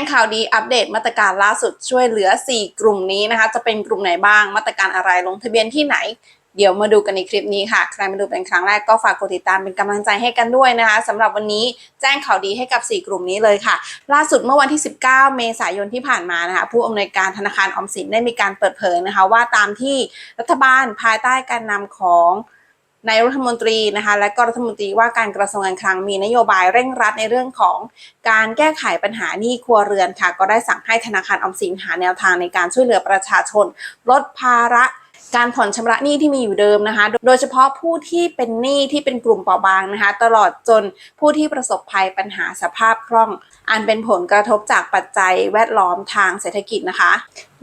งข่าวดีอัปเดตมาตรการล่าสุดช่วยเหลือ 4 กลุ่มนี้นะคะ จะเป็นกลุ่มไหนบ้างมาตรการอะไรลงทะเบียนที่ไหน เดี๋ยวมาดูกันในคลิปนี้ค่ะ ใครมาดูเป็นครั้งแรกก็ฝากกดติดตามเป็นกำลังใจให้กันด้วยนะคะสำหรับวันนี้แจ้งข่าวดีให้กับ 4 กลุ่มนี้เลยค่ะ ล่าสุดเมื่อวันที่ 19 เมษายนที่ผ่านมานะคะผู้อำนวยการธนาคารออมสินได้มีการเปิดเผยนะคะ ว่าตามที่รัฐบาลภายใต้การนำของ นายรัฐมนตรีนะคะและก็รัฐมนตรีว่าการกระทรวงการคลังมีนโยบายเร่งรัดในเรื่องของการแก้ไขปัญหาหนี้ครัวเรือนค่ะ ก็ได้สั่งให้ธนาคารออมสินหาแนวทางในการช่วยเหลือประชาชน ลดภาระ การผ่อนชำระหนี้ที่มีอยู่เดิมนะคะ โดยเฉพาะผู้ที่เป็นหนี้ที่เป็นกลุ่มเปราะบางนะคะ ตลอดจนผู้ที่ประสบภัยปัญหาสภาพคล่อง อันเป็นผลกระทบจากปัจจัยแวดล้อมทางเศรษฐกิจนะคะ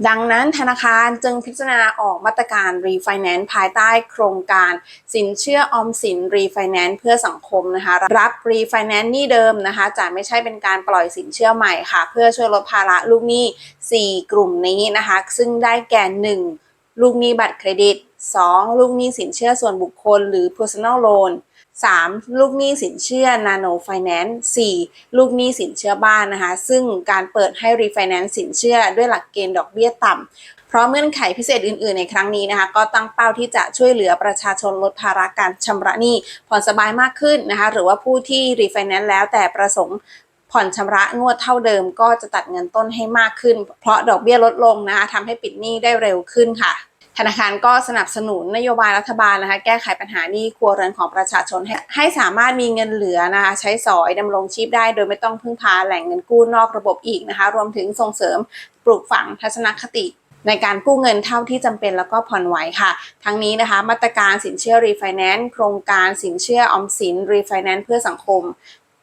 ดังนั้นธนาคารจึงพิจารณาออกมาตรการรีไฟแนนซ์ภายใต้โครงการ สินเชื่อออมสินรีไฟแนนซ์เพื่อสังคมนะคะ รับรีไฟแนนซ์หนี้เดิมนะคะ จะไม่ใช่เป็นการปล่อยสินเชื่อใหม่ค่ะ เพื่อช่วยลดภาระลูกหนี้ 4 กลุ่มนี้นะคะ ซึ่งได้แก่ 1. ลูกหนี้บัตรเครดิต 2. ลูกหนี้สินเชื่อส่วนบุคคลหรือ personal loan 3. ลูกหนี้สินเชื่อ Nano Finance 4. ลูกหนี้สินเชื่อบ้านนะคะ ซึ่งการเปิดให้รีไฟแนนซ์สินเชื่อด้วยหลักเกณฑ์ดอกเบี้ยต่ำ เพราะเงื่อนไขพิเศษอื่น ๆ ในครั้งนี้นะคะ ก็ตั้งเป้าที่จะช่วยเหลือประชาชนลดภาระการชำระหนี้ผ่อนสบายมากขึ้นนะคะ หรือว่าผู้ที่รีไฟแนนซ์แล้วแต่ประสงค์ ผ่อนชำระงวดเท่าเดิม ก็จะตัดเงินต้นให้มากขึ้น เพราะดอกเบี้ยลดลงนะคะทำให้ปิดหนี้ได้เร็วขึ้นค่ะธนาคารก็สนับสนุนนโยบายรัฐบาลนะคะ แก้ไขปัญหาหนี้ครัวเรือนของประชาชนให้ให้สามารถมีเงินเหลือนะคะ ใช้สอยดำรงชีพได้ โดยไม่ต้องพึ่งพาแหล่งเงินกู้นอกระบบอีกนะคะ รวมถึงส่งเสริมปลูกฝังทัศนคติ ในการกู้เงินเท่าที่จำเป็นแล้วก็ผ่อนไหวค่ะ ทั้งนี้นะคะ มาตรการสินเชื่อรีไฟแนนซ์โครงการสินเชื่อออมสินรีไฟแนนซ์เพื่อสังคม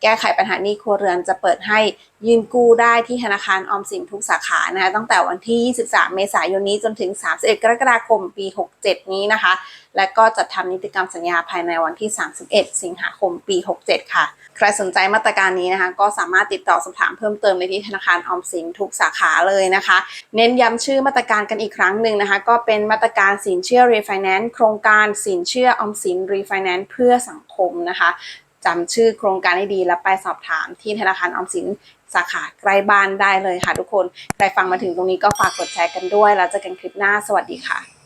แก้ไขปัญหานี้ครัวเรือนจะเปิดให้ยืนกู้ได้ที่ธนาคารออมสินทุกสาขานะคะตั้งแต่วันที่ 23 เมษายนนี้จนถึง 31 กรกฎาคมปี 67 นี้นะคะ และก็จะทำนิติกรรมสัญญาภายในวันที่ 31 สิงหาคมปี 67 ค่ะ ใครสนใจมาตรการนี้นะคะ ก็สามารถติดต่อสอบถามเพิ่มเติมในที่ธนาคารออมสินทุกสาขาเลยนะคะ เน้นย้ำชื่อมาตรการกันอีกครั้งหนึ่งนะคะ ก็เป็นมาตรการสินเชื่อรีไฟแนนซ์โครงการสินเชื่อออมสินรีไฟแนนซ์เพื่อสังคมนะคะ จำชื่อโครงการให้ดีแล้วไปสอบถามที่ธนาคารออมสินสาขาใกล้บ้านได้เลยค่ะทุกคน ใครฟังมาถึงตรงนี้ก็ฝากกดแชร์กันด้วย แล้วเจอกันคลิปหน้า สวัสดีค่ะ